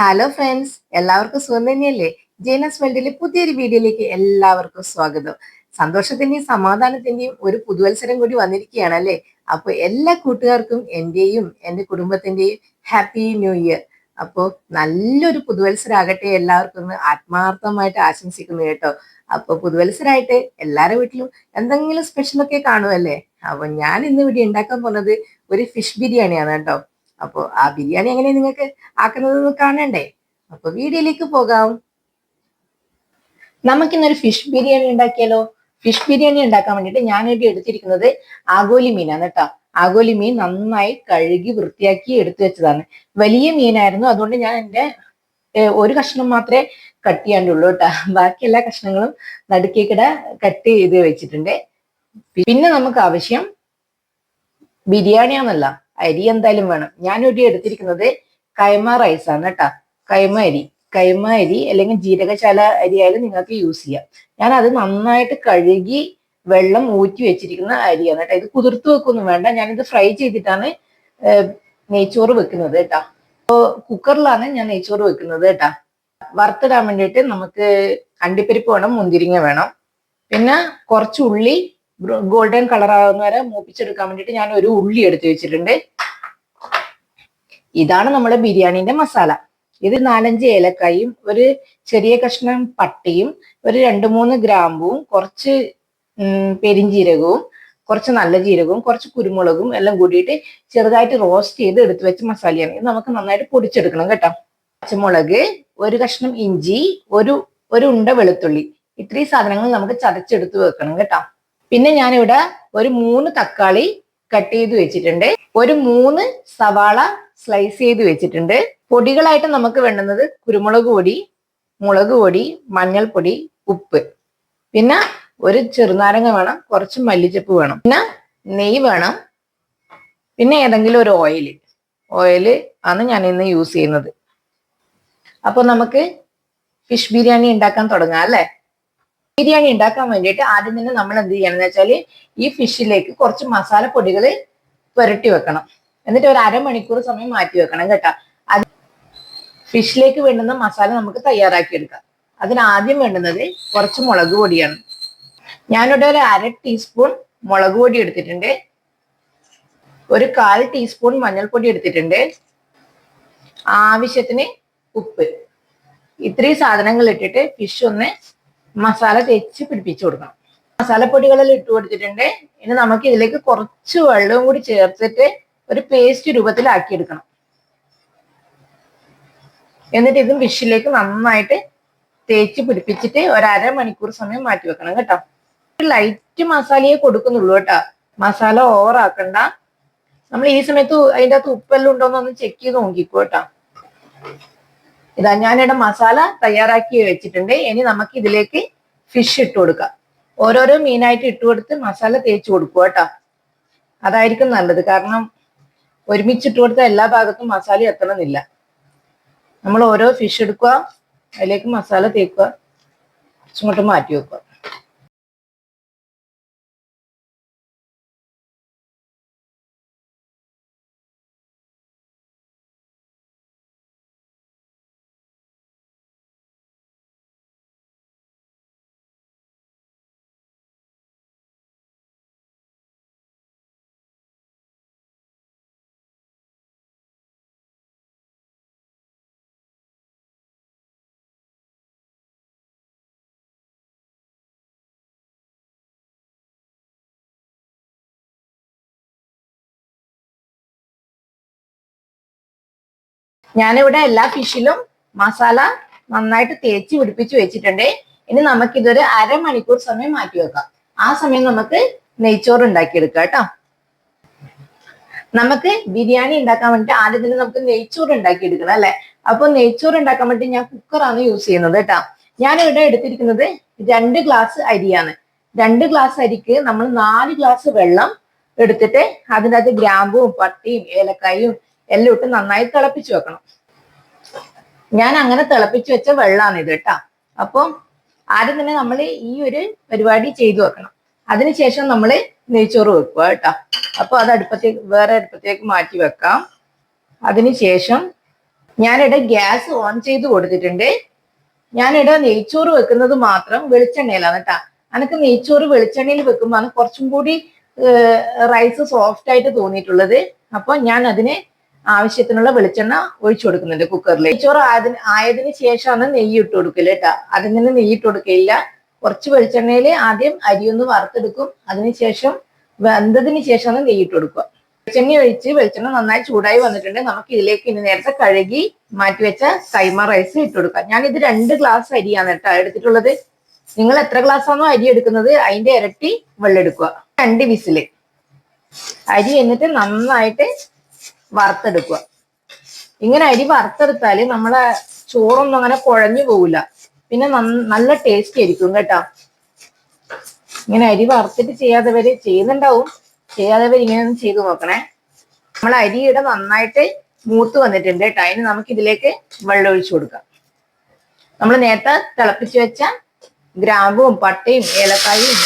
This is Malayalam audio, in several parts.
ഹലോ ഫ്രണ്ട്സ് എല്ലാവർക്കും സുഖം തന്നെയല്ലേ? ജേനസ് വേൾഡിലെ പുതിയൊരു വീഡിയോയിലേക്ക് എല്ലാവർക്കും സ്വാഗതം. സന്തോഷത്തിന്റെയും സമാധാനത്തിന്റെയും ഒരു പുതുവത്സരം കൂടി വന്നിരിക്കുകയാണ് അല്ലേ? അപ്പോൾ എല്ലാ കൂട്ടുകാർക്കും എന്റെയും എന്റെ കുടുംബത്തിന്റെയും ഹാപ്പി ന്യൂ ഇയർ അപ്പോൾ നല്ലൊരു പുതുവത്സരാകട്ടെ എല്ലാവർക്കും ഒന്ന് ആത്മാർത്ഥമായിട്ട് ആശംസിക്കുന്നു കേട്ടോ. അപ്പോൾ പുതുവത്സരമായിട്ട് എല്ലാവരുടെ വീട്ടിലും എന്തെങ്കിലും സ്പെഷ്യലൊക്കെ കാണുമല്ലേ അപ്പൊ ഞാൻ ഇന്ന് ഇവിടെ ഉണ്ടാക്കാൻ പോകുന്നത് ഒരു ഫിഷ് ബിരിയാണിയാണ് കേട്ടോ. അപ്പോൾ ആ ബിരിയാണി എങ്ങനെ നിങ്ങൾക്ക് ആക്കുന്നത് കാണണ്ടേ? അപ്പൊ വീഡിയോയിലേക്ക് പോകാം. നമുക്കിന്നൊരു ഫിഷ് ബിരിയാണി ഉണ്ടാക്കിയാലോ? ഫിഷ് ബിരിയാണി ഉണ്ടാക്കാൻ വേണ്ടിയിട്ട് ഞാനിവിടെ എടുത്തിരിക്കുന്നത് ആഗോലി മീനാണ് കേട്ടോ. ആഗോലി മീൻ നന്നായി കഴുകി വൃത്തിയാക്കി എടുത്തു വെച്ചതാണ്. വലിയ മീനായിരുന്നു. അതുകൊണ്ട് ഞാൻ എന്റെ ഒരു കഷ്ണം മാത്രമേ കട്ട് ചെയ്യാണ്ടുള്ളൂ കേട്ടോ. ബാക്കി എല്ലാ കഷ്ണങ്ങളും നടുക്കേക്കിട കട്ട് ചെയ്ത് വെച്ചിട്ടുണ്ട്. പിന്നെ നമുക്ക് ആവശ്യം ബിരിയാണിയാന്നല്ല അരി എന്തായാലും വേണം. ഞാനൊരു എടുത്തിരിക്കുന്നത് കൈമ റൈസ് ആണ് കേട്ടോ കൈമ അരി. കൈമ അരി അല്ലെങ്കിൽ ജീരകശാല അരി ആയാലും നിങ്ങൾക്ക് യൂസ് ചെയ്യാം. ഞാൻ അത് നന്നായിട്ട് കഴുകി വെള്ളം ഊറ്റി വെച്ചിരിക്കുന്ന അരിയാണ് കേട്ടോ ഇത് കുതിർത്ത് വെക്കൊന്നും വേണ്ട. ഞാനിത് ഫ്രൈ ചെയ്തിട്ടാണ് നെയ്ച്ചോറ് വെക്കുന്നത് കേട്ടോ അപ്പോൾ കുക്കറിലാണ് ഞാൻ നെയ്ച്ചോറ് വെക്കുന്നത് കേട്ടോ വറുത്തിടാൻ വേണ്ടിയിട്ട് നമുക്ക് അണ്ടിപ്പരിപ്പ് വേണം മുന്തിരിങ്ങ വേണം. പിന്നെ കുറച്ച് ഉള്ളി ഗോൾഡൻ കളർ ആകുന്ന വരെ മൂപ്പിച്ചെടുക്കാൻ വേണ്ടിയിട്ട് ഞാൻ ഒരു ഉള്ളി എടുത്തു വെച്ചിട്ടുണ്ട്. ഇതാണ് നമ്മുടെ ബിരിയാണിന്റെ മസാല. ഇത് നാലഞ്ച് ഏലക്കായും ഒരു ചെറിയ കഷ്ണം പട്ടിയും ഒരു രണ്ട് മൂന്ന് ഗ്രാമ്പുവും കുറച്ച് പെരിഞ്ചീരകവും കുറച്ച് നല്ല ജീരകവും കുറച്ച് കുരുമുളകും എല്ലാം കൂടിയിട്ട് ചെറുതായിട്ട് റോസ്റ്റ് ചെയ്ത് എടുത്തു വെച്ച മസാലയാണ്. ഇത് നമുക്ക് നന്നായിട്ട് പൊടിച്ചെടുക്കണം കേട്ടോ. പച്ചമുളക് ഒരു കഷ്ണം ഇഞ്ചി ഒരു ഒരു ഉണ്ട വെളുത്തുള്ളി. ഇത്രയും സാധനങ്ങൾ നമുക്ക് ചതച്ചെടുത്ത് വെക്കണം കേട്ടോ. പിന്നെ ഞാനിവിടെ ഒരു മൂന്ന് തക്കാളി കട്ട് ചെയ്ത് വെച്ചിട്ടുണ്ട്. ഒരു മൂന്ന് സവാള സ്ലൈസ് ചെയ്ത് വെച്ചിട്ടുണ്ട്. പൊടികളായിട്ട് നമുക്ക് വേണ്ടുന്നത് കുരുമുളക് പൊടി മുളക് പൊടി മഞ്ഞൾപ്പൊടി ഉപ്പ്. പിന്നെ ഒരു ചെറുനാരങ്ങ വേണം കുറച്ച് മല്ലിച്ചപ്പ് വേണം. പിന്നെ നെയ്യ് വേണം. പിന്നെ ഏതെങ്കിലും ഒരു ഓയിൽ ഓയിൽ ആണ് ഞാൻ ഇന്ന് യൂസ് ചെയ്യുന്നത്. അപ്പോൾ നമുക്ക് ഫിഷ് ബിരിയാണി ഉണ്ടാക്കാൻ തുടങ്ങാം അല്ലേ? ബിരിയാണി ഉണ്ടാക്കാൻ വേണ്ടിയിട്ട് ആദ്യം തന്നെ നമ്മൾ എന്ത് ചെയ്യണം വെച്ചാൽ ഈ ഫിഷിലേക്ക് കുറച്ച് മസാലപ്പൊടികൾ പുരട്ടി വെക്കണം. എന്നിട്ട് ഒരു അരമണിക്കൂർ സമയം മാറ്റി വെക്കണം കേട്ടോ. അത് ഫിഷിലേക്ക് വേണ്ടുന്ന മസാല നമുക്ക് തയ്യാറാക്കി എടുക്കാം. അതിന് ആദ്യം വേണ്ടുന്നത് കുറച്ച് മുളക് പൊടിയാണ്. ഞാനിവിടെ ഒരു അര ടീസ്പൂൺ മുളക് പൊടി എടുത്തിട്ടുണ്ട്. ഒരു കാൽ ടീസ്പൂൺ മഞ്ഞൾപ്പൊടി എടുത്തിട്ടുണ്ട്. ആവശ്യത്തിന് ഉപ്പ്. ഇത്രയും സാധനങ്ങൾ ഇട്ടിട്ട് ഫിഷ് ഒന്ന് മസാല തേച്ച് പിടിപ്പിച്ചു കൊടുക്കണം. മസാലപ്പൊടികളെല്ലാം ഇട്ട് കൊടുത്തിട്ടുണ്ട്. ഇനി നമുക്ക് ഇതിലേക്ക് കുറച്ച് വെള്ളവും കൂടി ചേർത്തിട്ട് ഒരു പേസ്റ്റ് രൂപത്തിലാക്കി എടുക്കണം. എന്നിട്ട് ഇതും വിഷിലേക്ക് നന്നായിട്ട് തേച്ച് പിടിപ്പിച്ചിട്ട് ഒരു അരമണിക്കൂർ സമയം മാറ്റി വെക്കണം കേട്ടോ. ലൈറ്റ് മസാലയെ കൊടുക്കുന്നുള്ളൂ കേട്ടോ. മസാല ഓവർ ആക്കണ്ട. നമ്മൾ ഈ സമയത്ത് അതിന്റെ അകത്ത് ഉപ്പെല്ലാം ഉണ്ടോന്നൊന്ന് ചെക്ക് ചെയ്ത് നോക്കിക്കോ കേട്ടോ. ഇതാ ഞാനിവിടെ മസാല തയ്യാറാക്കി വെച്ചിട്ടുണ്ട്. ഇനി നമുക്ക് ഇതിലേക്ക് ഫിഷ് ഇട്ട് കൊടുക്കാം. ഓരോരോ മീനായിട്ട് ഇട്ട് കൊടുത്ത് മസാല തേച്ച് കൊടുക്കുക കേട്ടോ. അതായിരിക്കും നല്ലത്. കാരണം ഒരുമിച്ച് ഇട്ട് കൊടുത്ത എല്ലാ ഭാഗത്തും മസാല എത്തണമെന്നില്ല. നമ്മൾ ഓരോ ഫിഷ് എടുക്കുക അതിലേക്ക് മസാല തേക്കുക ഇങ്ങോട്ട് മാറ്റി വെക്കുക. ഞാനിവിടെ എല്ലാ ഫിഷിലും മസാല നന്നായിട്ട് തേച്ച് പിടിപ്പിച്ച് വെച്ചിട്ടുണ്ട്. ഇനി നമുക്കിതൊരു അരമണിക്കൂർ സമയം മാറ്റി വെക്കാം. ആ സമയം നമുക്ക് നെയ്ച്ചോറ് ഉണ്ടാക്കിയെടുക്കാം കേട്ടോ. നമുക്ക് ബിരിയാണി ഉണ്ടാക്കാൻ വേണ്ടിട്ട് ആദ്യം തന്നെ നമുക്ക് നെയ്ച്ചോറ് ഉണ്ടാക്കിയെടുക്കണം അല്ലെ? അപ്പൊ നെയ്ച്ചോറ് ഉണ്ടാക്കാൻ വേണ്ടി ഞാൻ കുക്കറാണ് യൂസ് ചെയ്യുന്നത് കേട്ടോ. ഞാൻ ഇവിടെ എടുത്തിരിക്കുന്നത് രണ്ട് ഗ്ലാസ് അരിയാണ്. രണ്ട് ഗ്ലാസ് അരിക്ക് നമ്മൾ നാല് ഗ്ലാസ് വെള്ളം എടുത്തിട്ട് അതിന്റെ അകത്ത് ഗ്രാമ്പും പട്ടിയും ഏലക്കായും എല്ലാം ഇട്ട് നന്നായി തിളപ്പിച്ചു വെക്കണം. ഞാൻ അങ്ങനെ തിളപ്പിച്ചു വെച്ച വെള്ളമാണ് ഇത് കേട്ടോ. അപ്പം ആദ്യം തന്നെ നമ്മൾ ഈ ഒരു പരിപാടി ചെയ്തു വെക്കണം. അതിനുശേഷം നമ്മൾ നെയ്ച്ചോറ് വെക്കുക കേട്ടോ. അപ്പൊ അത് അടുപ്പത്തേക്ക് വേറെ അടുപ്പത്തേക്ക് മാറ്റി വെക്കാം. അതിനുശേഷം ഞാനിവിടെ ഗ്യാസ് ഓൺ ചെയ്ത് കൊടുത്തിട്ടുണ്ട്. ഞാനിവിടെ നെയ്ച്ചോറ് വെക്കുന്നത് മാത്രം വെളിച്ചെണ്ണയിലാണ് കേട്ടാ. എനിക്ക് നെയ്ച്ചോറ് വെളിച്ചെണ്ണയിൽ വെക്കുമ്പോൾ കുറച്ചും കൂടി റൈസ് സോഫ്റ്റ് ആയിട്ട് തോന്നിയിട്ടുള്ളത്. അപ്പൊ ഞാൻ അതിന് ആവശ്യത്തിനുള്ള വെളിച്ചെണ്ണ ഒഴിച്ചു കൊടുക്കുന്നുണ്ട് കുക്കറിൽ നെയ്ച്ചോറ് ആയതിന് ആയതിനു ശേഷമാണ് നെയ്യ് ഇട്ട് കൊടുക്കൽ കേട്ടോ അതിൽ നിന്ന് നെയ്യ് ഇട്ട് കൊടുക്കില്ല കുറച്ച് വെളിച്ചെണ്ണയിൽ ആദ്യം അരി ഒന്ന് വറുത്തെടുക്കും അതിനുശേഷം വെന്തതിന് ശേഷമാണ് നെയ്യ് ഇട്ട് കൊടുക്കുക. വെളിച്ചെണ്ണ ഒഴിച്ച് വെളിച്ചെണ്ണ നന്നായി ചൂടായി വന്നിട്ടുണ്ട്. നമുക്ക് ഇതിലേക്ക് ഇനി നേരത്തെ കഴുകി മാറ്റി വെച്ച കൈമ റൈസ് ഇട്ട് കൊടുക്കാം. ഞാൻ ഇത് രണ്ട് ഗ്ലാസ് അരിയാണ് കേട്ടോ എടുത്തിട്ടുള്ളത്. നിങ്ങൾ എത്ര ഗ്ലാസ് ആണോ അരി എടുക്കുന്നത് അതിന്റെ ഇരട്ടി വെള്ളം എടുക്കുക രണ്ട് വിസിൽ. അരി എന്നിട്ട് നന്നായിട്ട് വറുത്തെടുക്കുക. ഇങ്ങനെ അരി വറുത്തെടുത്താൽ നമ്മളെ ചോറൊന്നും അങ്ങനെ കുഴഞ്ഞു പോകില്ല പിന്നെ നല്ല ടേസ്റ്റ് ആയിരിക്കും കേട്ടോ. ഇങ്ങനെ അരി വറുത്തിട്ട് ചെയ്യാത്തവര് ചെയ്യുന്നുണ്ടാവും. ചെയ്യാത്തവർ ഇങ്ങനെ ചെയ്തു നോക്കണേ. നമ്മൾ അരിയുടെ നന്നായിട്ട് മൂത്ത് വന്നിട്ടുണ്ട് കേട്ടോ. അതിന് നമുക്ക് ഇതിലേക്ക് വെള്ളം ഒഴിച്ചു കൊടുക്കാം. നമ്മൾ നേരത്തെ തിളപ്പിച്ച് വെച്ച ഗ്രാമ്പും പട്ടയും ഏലക്കായും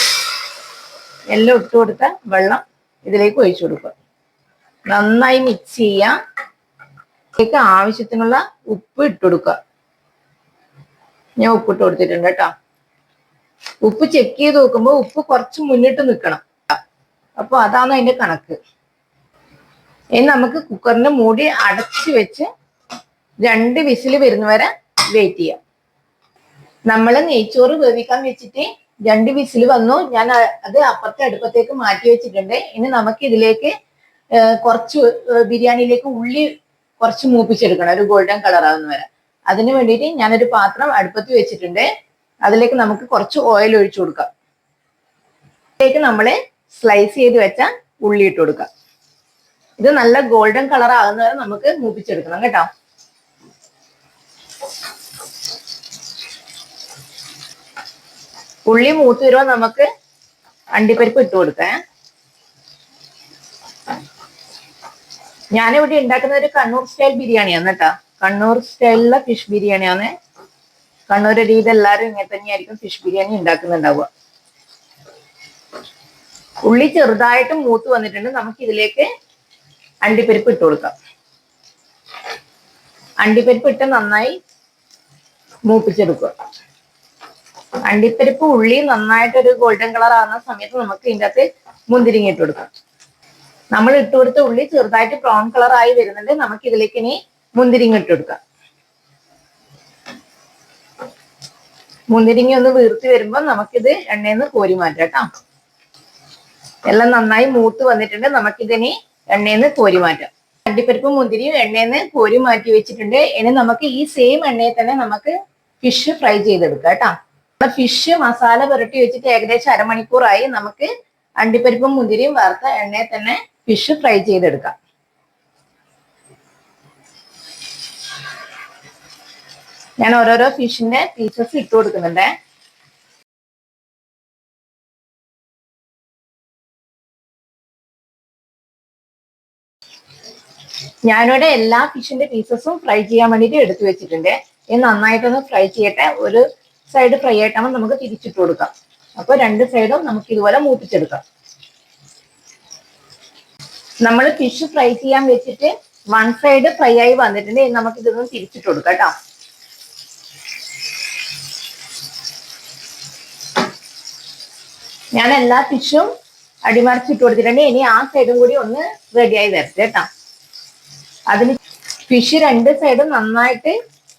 എല്ലാം ഇട്ട് കൊടുത്ത വെള്ളം ഇതിലേക്ക് ഒഴിച്ചു കൊടുക്കുക. നന്നായി മിക്സ് ചെയ്യുക ആവശ്യത്തിനുള്ള ഉപ്പ് ഇട്ട് കൊടുക്കുക. ഞാൻ ഉപ്പ് ഉപ്പിട്ട് കൊടുത്തിട്ടുണ്ട് കേട്ടോ. ഉപ്പ് ചെക്ക് ചെയ്ത് നോക്കുമ്പോൾ ഉപ്പ് കുറച്ച് മുന്നിട്ട് നിൽക്കണം. അപ്പോൾ അതാണ് അതിന്റെ കണക്ക്. ഇനി നമുക്ക് കുക്കറിന് മൂടി അടച്ചു വെച്ച് രണ്ട് വിസിൽ വരുന്നവരെ വെയിറ്റ് ചെയ്യാം. നമ്മൾ നെയ്ച്ചോറ് വേവിക്കാൻ വെച്ചിട്ട് രണ്ട് വിസിൽ വന്നു. ഞാൻ അത് അപ്പുറത്തെ അടുപ്പത്തേക്ക് മാറ്റി വെച്ചിട്ടുണ്ട്. ഇനി നമുക്ക് ഇതിലേക്ക് കുറച്ച് ബിരിയാണിയിലേക്ക് ഉള്ളി കുറച്ച് മൂപ്പിച്ചെടുക്കണം. ഒരു ഗോൾഡൻ കളർ ആവുന്ന വരെ. അതിന് വേണ്ടിയിട്ട് ഞാനൊരു പാത്രം അടുപ്പത്ത് വെച്ചിട്ടുണ്ട്. അതിലേക്ക് നമുക്ക് കുറച്ച് ഓയിൽ ഒഴിച്ചു കൊടുക്കാം. അതിലേക്ക് നമ്മൾ സ്ലൈസ് ചെയ്ത് വെച്ച ഉള്ളി ഇട്ട് കൊടുക്കാം. ഇത് നല്ല ഗോൾഡൻ കളർ ആകുന്ന വരെ നമുക്ക് മൂപ്പിച്ചെടുക്കണം കേട്ടോ. ഉള്ളി മൂത്ത് വരുമ്പോൾ നമുക്ക് അണ്ടിപ്പരിപ്പ് ഇട്ട് കൊടുക്കാം. ഞാനിവിടെ ഉണ്ടാക്കുന്ന ഒരു കണ്ണൂർ സ്റ്റൈൽ ബിരിയാണിയാണ് കേട്ടോ. കണ്ണൂർ സ്റ്റൈലിലെ ഫിഷ് ബിരിയാണിയാണ്. കണ്ണൂർ രീതി എല്ലാവരും ഇങ്ങനെ തന്നെയായിരിക്കും ഫിഷ് ബിരിയാണി ഉണ്ടാക്കുന്നുണ്ടാവുക. ഉള്ളി ചെറുതായിട്ട് മൂത്ത് വന്നിട്ടുണ്ട്. നമുക്ക് ഇതിലേക്ക് അണ്ടിപ്പരിപ്പ് ഇട്ട് കൊടുക്കാം. അണ്ടിപ്പരിപ്പ് ഇട്ട് നന്നായി മൂപ്പിച്ചെടുക്കുക. അണ്ടിപ്പരിപ്പ് ഉള്ളി നന്നായിട്ടൊരു ഗോൾഡൻ കളർ ആകുന്ന സമയത്ത് നമുക്ക് ഇതിന്റെ അകത്ത് മുന്തിരിങ്ങ ഇട്ട് കൊടുക്കാം. നമ്മൾ ഇട്ട് കൊടുത്ത ഉള്ളി ചെറുതായിട്ട് ബ്രൗൺ കളർ ആയി വരുന്നുണ്ട്. നമുക്ക് ഇതിലേക്ക് ഇനി മുന്തിരിങ്ങ ഇട്ട് കൊടുക്കാം. മുന്തിരിങ്ങ ഒന്ന് വീർത്തി വരുമ്പോൾ നമുക്കിത് എണ്ണയിൽ നിന്ന് കോരി മാറ്റാം കേട്ടോ. എല്ലാം നന്നായി മൂത്ത് വന്നിട്ടുണ്ട്. നമുക്കിതിനി എണ്ണയിൽ നിന്ന് കോരി മാറ്റാം. അണ്ടിപ്പരിപ്പും മുന്തിരിയും എണ്ണയിൽ നിന്ന് കോരി മാറ്റി വെച്ചിട്ടുണ്ട്. ഇനി നമുക്ക് ഈ സെയിം എണ്ണയിൽ തന്നെ നമുക്ക് ഫിഷ് ഫ്രൈ ചെയ്തെടുക്കാം കേട്ടോ. ഫിഷ് മസാല പുരട്ടി വെച്ചിട്ട് ഏകദേശം അരമണിക്കൂറായി നമുക്ക് അണ്ടിപ്പരിപ്പും മുന്തിരിയും വറുത്ത എണ്ണയിൽ തന്നെ ഫിഷ് ഫ്രൈ ചെയ്തെടുക്കാം. ഞാൻ ഓരോരോ ഫിഷിന്റെ പീസസ് ഇട്ട് കൊടുക്കുന്നുണ്ട്. ഞാനിവിടെ എല്ലാ ഫിഷിന്റെ പീസസും ഫ്രൈ ചെയ്യാൻ വേണ്ടിയിട്ട് എടുത്തു വെച്ചിട്ടുണ്ട്. ഇത് നന്നായിട്ടൊന്ന് ഫ്രൈ ചെയ്യട്ടെ. ഒരു സൈഡ് ഫ്രൈ ആയിട്ടാകുമ്പോൾ നമുക്ക് തിരിച്ചിട്ട് കൊടുക്കാം. അപ്പോൾ രണ്ട് സൈഡും നമുക്ക് ഇതുപോലെ മൂപ്പിച്ചെടുക്കാം. നമ്മൾ ഫിഷ് ഫ്രൈ ചെയ്യാൻ വെച്ചിട്ട് വൺ സൈഡ് ഫ്രൈ ആയി വന്നിട്ടുണ്ട്. നമുക്ക് ഇതൊന്ന് തിരിച്ചിട്ട് കൊടുക്കാം കേട്ടോ ഞാൻ എല്ലാ ഫിഷും അടിമറിച്ചിട്ട് കൊടുത്തിട്ടുണ്ട്. ഇനി ആ സൈഡും കൂടി ഒന്ന് റെഡിയായി വരട്ടെ കേട്ടോ അതിന് ഫിഷ് രണ്ട് സൈഡും നന്നായിട്ട്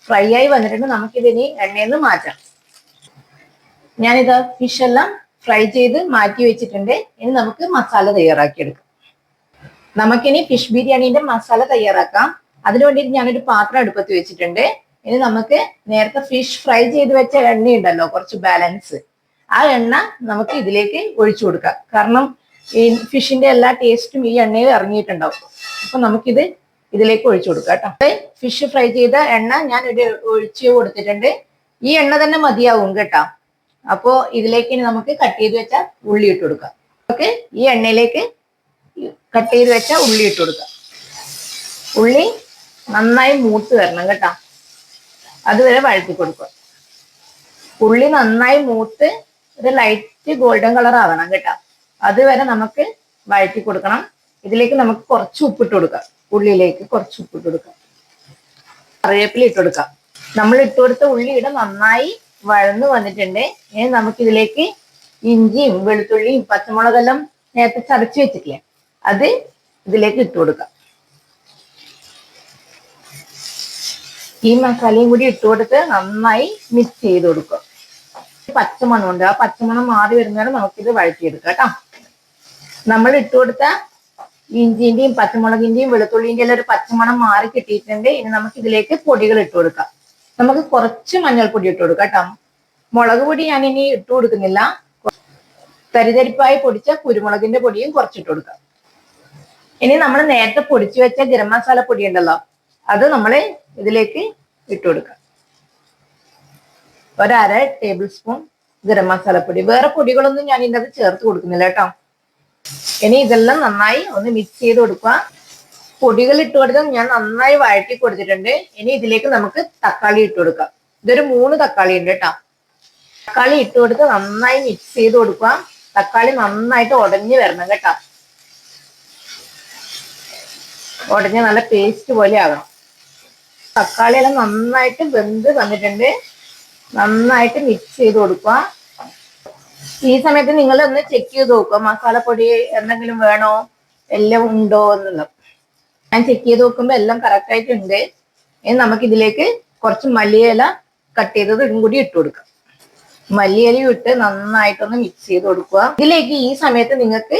ഫ്രൈ ആയി വന്നിട്ടുണ്ട്. നമുക്കിതിനി എണ്ണയിൽ നിന്ന് മാറ്റാം. ഞാനിത് ഫിഷ് എല്ലാം ഫ്രൈ ചെയ്ത് മാറ്റി വെച്ചിട്ടുണ്ട്. ഇനി നമുക്ക് മസാല തയ്യാറാക്കി എടുക്കാം നമുക്കിനി ഫിഷ് ബിരിയാണിന്റെ മസാല തയ്യാറാക്കാം. അതിനു വേണ്ടിയിട്ട് ഞാനൊരു പാത്രം അടുപ്പത്ത് വെച്ചിട്ടുണ്ട്. ഇനി നമുക്ക് നേരത്തെ ഫിഷ് ഫ്രൈ ചെയ്ത് വെച്ച എണ്ണ ഉണ്ടല്ലോ കുറച്ച് ബാലൻസ് ആ എണ്ണ നമുക്ക് ഇതിലേക്ക് ഒഴിച്ചു കൊടുക്കാം. കാരണം ഈ ഫിഷിന്റെ എല്ലാ ടേസ്റ്റും ഈ എണ്ണയിൽ ഇറങ്ങിയിട്ടുണ്ടാവും. അപ്പൊ നമുക്കിത് ഇതിലേക്ക് ഒഴിച്ചു കൊടുക്കാം കേട്ടോ. ഫിഷ് ഫ്രൈ ചെയ്ത എണ്ണ ഞാൻ ഒരു ഒഴിച്ച് കൊടുത്തിട്ടുണ്ട്. ഈ എണ്ണ തന്നെ മതിയാവും കേട്ടോ. അപ്പോ ഇതിലേക്ക് ഇനി നമുക്ക് കട്ട് ചെയ്ത് വെച്ച ഉള്ളി ഇട്ട് കൊടുക്കാം. ഓക്കെ ഈ എണ്ണയിലേക്ക് കട്ട് ചെയ്ത് വെച്ച ഉള്ളി ഇട്ട് കൊടുക്കുക ഉള്ളി നന്നായി മൂത്ത് വരണം കേട്ടോ. അതുവരെ വഴറ്റി കൊടുക്കുക. ഉള്ളി നന്നായി മൂത്ത് ഒരു ലൈറ്റ് ഗോൾഡൻ കളർ ആവണം കേട്ടോ. അതുവരെ നമുക്ക് വഴറ്റി കൊടുക്കണം. ഇതിലേക്ക് നമുക്ക് കുറച്ച് ഉപ്പിട്ട് കൊടുക്കാം. ഉള്ളിയിലേക്ക് കുറച്ച് ഉപ്പിട്ട് കൊടുക്കാം. കറിവേപ്പില ഇട്ട് കൊടുക്കാം. നമ്മൾ ഇട്ട് കൊടുത്ത ഉള്ളിയുടെ നന്നായി വഴന്നു വന്നിട്ടുണ്ട്. ഇനി നമുക്കിതിലേക്ക് ഇഞ്ചിയും വെളുത്തുള്ളിയും പച്ചമുളകെല്ലാം നേരത്തെ ചതച്ച് വെച്ചിട്ടില്ലേ? അത് ഇതിലേക്ക് ഇട്ട് കൊടുക്കാം. ഈ മസാലയും കൂടി ഇട്ട് കൊടുത്ത് നന്നായി മിക്സ് ചെയ്ത് കൊടുക്കുക. പച്ചമണം ഉണ്ട് ആ പച്ചമണം മാറി വരുന്നവരെ നമുക്കിത് വഴറ്റിയെടുക്കാം കേട്ടോ. നമ്മൾ ഇട്ട് കൊടുത്ത ഇഞ്ചിന്റെയും പച്ചമുളകിന്റെയും വെളുത്തുള്ളിന്റെയും എല്ലാം ഒരു പച്ചമണം മാറി കിട്ടിയിട്ടുണ്ട്. ഇനി നമുക്ക് ഇതിലേക്ക് പൊടികൾ ഇട്ട് കൊടുക്കാം. നമുക്ക് കുറച്ച് മഞ്ഞൾപ്പൊടി ഇട്ട് കൊടുക്കാം കേട്ടോ. മുളക് പൊടി ഞാൻ ഇനി ഇട്ട് കൊടുക്കുന്നില്ല. തരിതരിപ്പായി പൊടിച്ച കുരുമുളകിന്റെ പൊടിയും കുറച്ചിട്ട് കൊടുക്കാം. ഇനി നമ്മൾ നേരത്തെ പൊടിച്ചു വെച്ച ഗരം മസാല പൊടി ഉണ്ടല്ലോ അത് നമ്മൾ ഇതിലേക്ക് ഇട്ട് കൊടുക്കാം. ഒരര ടേബിൾ സ്പൂൺ ഗരം മസാല പൊടി. വേറെ പൊടികളൊന്നും ഞാൻ ഇതിനകത്ത് ചേർത്ത് കൊടുക്കുന്നില്ല കേട്ടോ. ഇനി ഇതെല്ലാം നന്നായി ഒന്ന് മിക്സ് ചെയ്ത് കൊടുക്കുക. പൊടികൾ ഇട്ട് കൊടുത്താൽ ഞാൻ നന്നായി വഴറ്റി കൊടുത്തിട്ടുണ്ട്. ഇനി ഇതിലേക്ക് നമുക്ക് തക്കാളി ഇട്ട് കൊടുക്കാം. ഇതൊരു മൂന്ന് തക്കാളി ഉണ്ട് കേട്ടോ. തക്കാളി ഇട്ട് കൊടുത്ത് നന്നായി മിക്സ് ചെയ്ത് കൊടുക്കുക. തക്കാളി നന്നായിട്ട് ഉടഞ്ഞു വരണം കേട്ടോ. ഉടഞ്ഞ് നല്ല പേസ്റ്റ് പോലെ ആകണം തക്കാളി എല്ലാം നന്നായിട്ട് വെന്ത് വന്നിട്ടുണ്ട്. നന്നായിട്ട് മിക്സ് ചെയ്ത് കൊടുക്കുക. ഈ സമയത്ത് നിങ്ങൾ ഒന്ന് ചെക്ക് ചെയ്ത് നോക്കുക. മസാലപ്പൊടി എന്തെങ്കിലും വേണോ? എല്ലാം ഉണ്ടോ എന്നുള്ളത്. ഞാൻ ചെക്ക് ചെയ്ത് നോക്കുമ്പോൾ എല്ലാം കറക്റ്റ് ആയിട്ടുണ്ട്. ഇനി നമുക്ക് ഇതിലേക്ക് കുറച്ച് മല്ലിയില കട്ട് ചെയ്തത് ഇതും കൂടി ഇട്ട് കൊടുക്കാം. മല്ലിയിലയും ഇട്ട് നന്നായിട്ടൊന്ന് മിക്സ് ചെയ്ത് കൊടുക്കുക. ഇതിലേക്ക് ഈ സമയത്ത് നിങ്ങൾക്ക്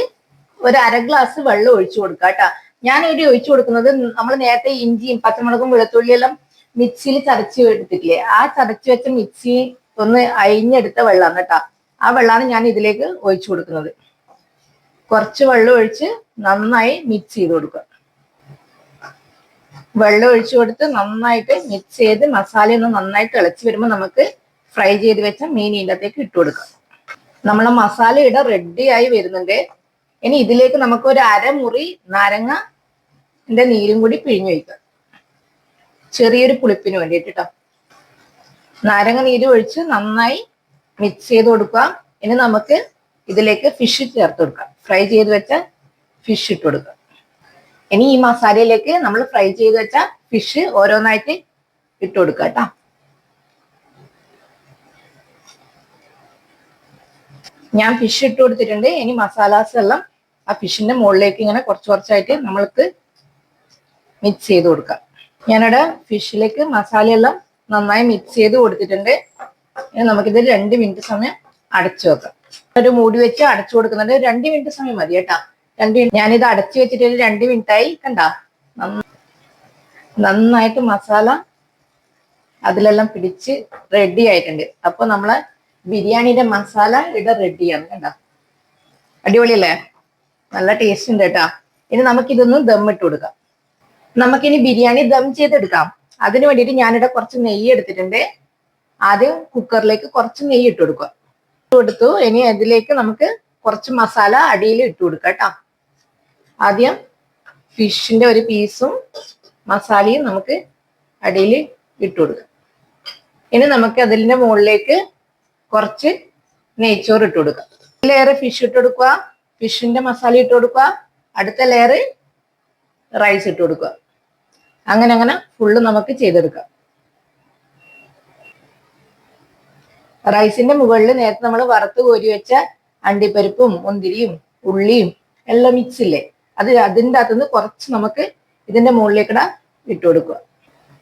ഒരു അര ഗ്ലാസ് വെള്ളം ഒഴിച്ചു കൊടുക്കുക കേട്ടോ. ഞാൻ ഇവിടെ ഒഴിച്ചു കൊടുക്കുന്നത് നമ്മൾ നേരത്തെ ഇഞ്ചിയും പച്ചമുളകും വെളുത്തുള്ളി എല്ലാം മിക്സിയിൽ ചതച്ച് എടുത്തിട്ടില്ലേ? ആ ചതച്ച് വെച്ച മിക്സി ഒന്ന് അയിഞ്ഞെടുത്ത വെള്ളമാണ് കേട്ടോ. ആ വെള്ളമാണ് ഞാൻ ഇതിലേക്ക് ഒഴിച്ചു കൊടുക്കുന്നത്. കുറച്ച് വെള്ളം ഒഴിച്ച് നന്നായി മിക്സ് ചെയ്ത് കൊടുക്കുക. വെള്ളം ഒഴിച്ചു കൊടുത്ത് നന്നായിട്ട് മിക്സ് ചെയ്ത് മസാല ഒന്ന് നന്നായിട്ട് ഇളച്ച് വരുമ്പോൾ നമുക്ക് ഫ്രൈ ചെയ്ത് വെച്ച മീൻ അകത്തേക്ക് ഇട്ട് കൊടുക്കാം. നമ്മളെ മസാല ഇട റെഡിയായി വരുന്നുണ്ട്. ഇനി ഇതിലേക്ക് നമുക്ക് ഒരു അരമുറി നാരങ്ങ നീരും കൂടി പിഴിഞ്ഞു വയ്ക്കുക ചെറിയൊരു പുളിപ്പിന് വേണ്ടിയിട്ട് കേട്ടോ നാരങ്ങ നീര് ഒഴിച്ച് നന്നായി മിക്സ് ചെയ്ത് കൊടുക്കുക. ഇനി നമുക്ക് ഇതിലേക്ക് ഫിഷ് ചേർത്ത് കൊടുക്കാം. ഫ്രൈ ചെയ്ത് വെച്ച ഫിഷ് ഇട്ട് കൊടുക്കുക. ഇനി ഈ മസാലയിലേക്ക് നമ്മൾ ഫ്രൈ ചെയ്ത് വെച്ച ഫിഷ് ഓരോന്നായിട്ട് ഇട്ട് കൊടുക്കുക കേട്ടോ. ഞാൻ ഫിഷ് ഇട്ട് കൊടുത്തിട്ടുണ്ട്. ഇനി മസാലാസ് എല്ലാം ആ ഫിഷിന്റെ മുകളിലേക്ക് ഇങ്ങനെ കുറച്ച് കുറച്ചായിട്ട് നമ്മൾക്ക് മിക്സ് ചെയ്ത് കൊടുക്കാം ഞാനിവിടെ ഫിഷിലേക്ക് മസാലയെല്ലാം നന്നായി മിക്സ് ചെയ്ത് കൊടുത്തിട്ടുണ്ട്. ഇനി നമുക്കിത് രണ്ട് മിനിറ്റ് സമയം അടച്ചു വെക്കാം. ഒരു മൂടി വെച്ച് അടച്ചു കൊടുക്കുന്നുണ്ട്. രണ്ട് മിനിറ്റ് സമയം മതി കേട്ടാ. രണ്ട് മിനിറ്റ് ഞാനിത് അടച്ചു വെച്ചിട്ട് ഒരു രണ്ട് മിനിറ്റ് ആയി കണ്ട? നന്നായിട്ട് മസാല അതിലെല്ലാം പിടിച്ച് റെഡി ആയിട്ടുണ്ട്. അപ്പൊ നമ്മളെ ബിരിയാണിയുടെ മസാല ഇവിടെ റെഡിയാണ് കണ്ട? അടിപൊളിയല്ലേ? നല്ല ടേസ്റ്റ് ഉണ്ട് കേട്ടാ. ഇനി നമുക്കിതൊന്ന് ദമ്മിട്ട് കൊടുക്കാം. നമുക്കിനി ബിരിയാണി ദം ചെയ്തെടുക്കാം. അതിന് വേണ്ടിയിട്ട് ഞാനിവിടെ കുറച്ച് നെയ്യ് എടുത്തിട്ടുണ്ട്. ആദ്യം കുക്കറിലേക്ക് കുറച്ച് നെയ്യ് ഇട്ട് കൊടുക്കുക. ഇട്ട് കൊടുത്തു. ഇനി അതിലേക്ക് നമുക്ക് കുറച്ച് മസാല അടിയിൽ ഇട്ട് കൊടുക്കാം കേട്ടോ. ആദ്യം ഫിഷിന്റെ ഒരു പീസും മസാലയും നമുക്ക് അടിയിൽ ഇട്ട് കൊടുക്കുക ഇനി നമുക്ക് അതിന്റെ മുകളിലേക്ക് കുറച്ച് നെയ്ച്ചോറ് ഇട്ട് കൊടുക്കാം. ലെയർ ഫിഷ് ഇട്ട് കൊടുക്കുക. ഫിഷിന്റെ മസാല ഇട്ട് കൊടുക്കുക. അടുത്ത ലെയർ റൈസ് ഇട്ട് കൊടുക്കുക. അങ്ങനെ അങ്ങനെ ഫുള്ള് നമുക്ക് ചെയ്തെടുക്കാം. റൈസിന്റെ മുകളിൽ നേരത്തെ നമ്മൾ വറുത്ത് കോരി വെച്ച അണ്ടിപ്പരിപ്പും മുന്തിരിയും ഉള്ളിയും എല്ലാം മിക്സ് ഇല്ലേ? അത് അതിന്റെ അകത്തുനിന്ന് കുറച്ച് നമുക്ക് ഇതിന്റെ മുകളിലേക്കിട ഇട്ട് കൊടുക്കുക.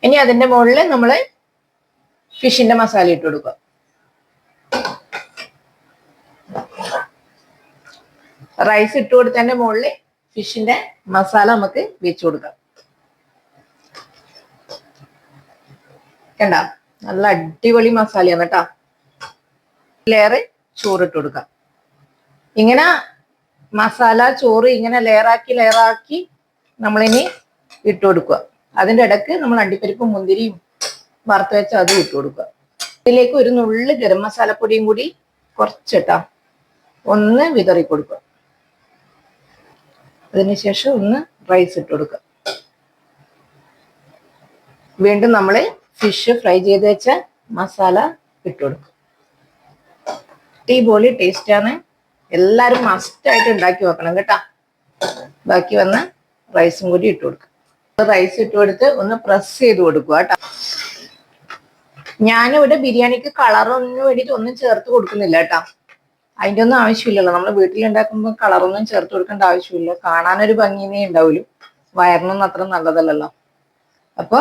ഇനി അതിന്റെ മുകളിൽ നമ്മൾ ഫിഷിന്റെ മസാല ഇട്ട് കൊടുക്കുക. റൈസ് ഇട്ട് കൊടുത്തതിന്റെ മുകളിൽ ഫിഷിന്റെ മസാല നമുക്ക് വെച്ച് കൊടുക്കാം. കണ്ട നല്ല അടിപൊളി മസാലയാണ് കേട്ടോ. ലെയറ് ചോറിട്ട് കൊടുക്കാം. ഇങ്ങനെ മസാല ചോറ് ഇങ്ങനെ ലെയറാക്കി ലെയറാക്കി നമ്മളിനി ഇട്ട് കൊടുക്കുക. അതിന്റെ ഇടയ്ക്ക് നമ്മൾ അണ്ടിപ്പരിപ്പും മുന്തിരിയും വറുത്ത് വെച്ച് അതും ഇട്ട് കൊടുക്കുക. ഇതിലേക്ക് ഒരു നുള്ളി ഗരം മസാലപ്പൊടിയും കൂടി കുറച്ചിട്ടാ ഒന്ന് വിതറി കൊടുക്കുക. അതിനുശേഷം ഒന്ന് റൈസ് ഇട്ട് കൊടുക്കുക. വീണ്ടും നമ്മൾ ഫിഷ് ഫ്രൈ ചെയ്ത് വെച്ച മസാല ഇട്ട് കൊടുക്കും. അടിപൊളി ടേസ്റ്റ് ആണ്. എല്ലാവരും മസ്റ്റ് ആയിട്ട് ഉണ്ടാക്കി വെക്കണം കേട്ടോ. ബാക്കി വന്ന് റൈസും കൂടി ഇട്ട് കൊടുക്കും. റൈസ് ഇട്ട് കൊടുത്ത് ഒന്ന് പ്രസ് ചെയ്ത് കൊടുക്കുക കേട്ടോ. ഞാനിവിടെ ബിരിയാണിക്ക് കളറൊന്നും വേണ്ടിയിട്ട് ഒന്നും ചേർത്ത് കൊടുക്കുന്നില്ല കേട്ടോ. അതിന്റെ ഒന്നും ആവശ്യമില്ലല്ലോ. നമ്മൾ വീട്ടിലുണ്ടാക്കുമ്പോൾ കളറൊന്നും ചേർത്ത് കൊടുക്കേണ്ട ആവശ്യമില്ല. കാണാനൊരു ഭംഗിനേ ഉണ്ടാവുള്ളൂ. വയറിനൊന്നും അത്ര നല്ലതല്ലല്ലോ. അപ്പൊ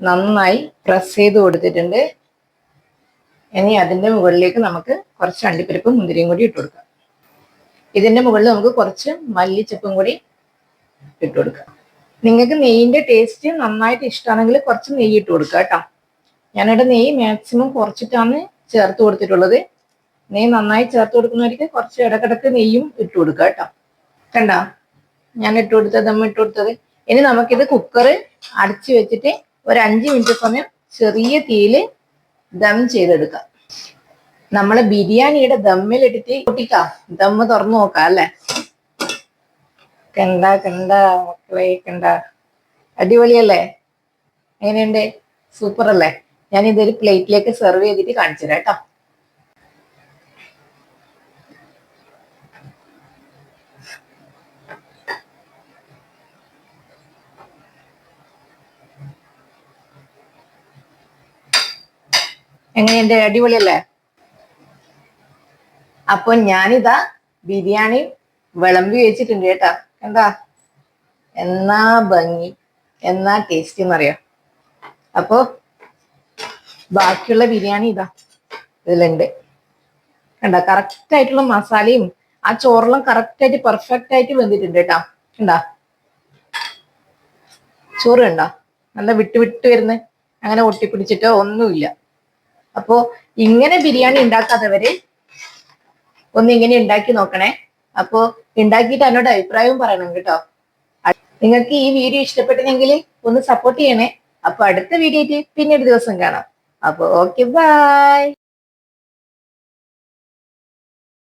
നന്നായി പ്രസ് ചെയ്ത് കൊടുത്തിട്ടുണ്ട്. ഇനി അതിന്റെ മുകളിലേക്ക് നമുക്ക് കുറച്ച് അണ്ടിപ്പരിപ്പും മുന്തിരിയും കൂടി ഇട്ട് കൊടുക്കാം. ഇതിന്റെ മുകളിൽ നമുക്ക് കുറച്ച് മല്ലിച്ചപ്പും കൂടി ഇട്ട് കൊടുക്കാം. നിങ്ങൾക്ക് നെയ്യിന്റെ ടേസ്റ്റ് നന്നായിട്ട് ഇഷ്ടമാണെങ്കിൽ കുറച്ച് നെയ്യ് ഇട്ട് കൊടുക്കുക കേട്ടോ. ഞാനിവിടെ നെയ്യ് മാക്സിമം കുറച്ചിട്ടാണ് ചേർത്ത് കൊടുത്തിട്ടുള്ളത്. നെയ്യ് നന്നായി ചേർത്ത് കൊടുക്കുന്നവർക്ക് കുറച്ച് ഇടക്കിടക്ക് നെയ്യും ഇട്ട് കൊടുക്കുക കേട്ടോ. കണ്ട? ഞാൻ ഇട്ട് കൊടുത്തത് നമ്മൾ ഇട്ട് കൊടുത്തത്. ഇനി നമുക്കിത് കുക്കർ അടച്ചു വെച്ചിട്ട് ഒരു അഞ്ച് മിനിറ്റ് സമയം ചെറിയ തീയിൽ ദം ചെയ്തെടുക്കാം. നമ്മളെ ബിരിയാണിയുടെ ദമ്മിലിട്ടിട്ട് പൊട്ടിക്കാം. ദമ്മ് തുറന്നു നോക്കാം അല്ലെ? കണ്ട കണ്ട മക്കളെ കണ്ട. അടിപൊളിയല്ലേ? എങ്ങനെയുണ്ട്? സൂപ്പർ അല്ലേ ഞാൻ ഇതൊരു പ്ലേറ്റിലേക്ക് സെർവ് ചെയ്തിട്ട് കാണിച്ചു തരാം കേട്ടോ. എങ്ങനെയുണ്ട്? അടിപൊളിയല്ലേ? അപ്പൊ ഞാനിതാ ബിരിയാണി വിളമ്പി വെച്ചിട്ടുണ്ട് കേട്ടാ. എന്താ? എന്നാ ഭംഗി. എന്നാ ടേസ്റ്റി എന്നറിയാം? അപ്പോ ബാക്കിയുള്ള ബിരിയാണി ഇതാ ഇതിലുണ്ട്. കണ്ട? കറക്റ്റ് ആയിട്ടുള്ള മസാലയും ആ ചോറെല്ലാം കറക്റ്റ് ആയിട്ട് പെർഫെക്റ്റ് ആയിട്ട് വെന്തിട്ടുണ്ട് കേട്ടാ. കണ്ടാ? ചോറ് കണ്ടോ? നല്ല വിട്ട് വിട്ട് വരുന്ന അങ്ങനെ ഒട്ടിപ്പിടിച്ചിട്ടോ ഒന്നുമില്ല. അപ്പോ ഇങ്ങനെ ബിരിയാണി ഉണ്ടാക്കാത്തവര് ഒന്ന് ഇങ്ങനെ ഉണ്ടാക്കി നോക്കണേ. അപ്പോ ഉണ്ടാക്കിയിട്ട് എന്നോട് അഭിപ്രായവും പറയണം കേട്ടോ. നിങ്ങൾക്ക് ഈ വീഡിയോ ഇഷ്ടപ്പെട്ടെങ്കിൽ ഒന്ന് സപ്പോർട്ട് ചെയ്യണേ. അപ്പൊ അടുത്ത വീഡിയോ പിന്നീട് ദിവസം കാണാം. അപ്പൊ ഓക്കെ ബൈ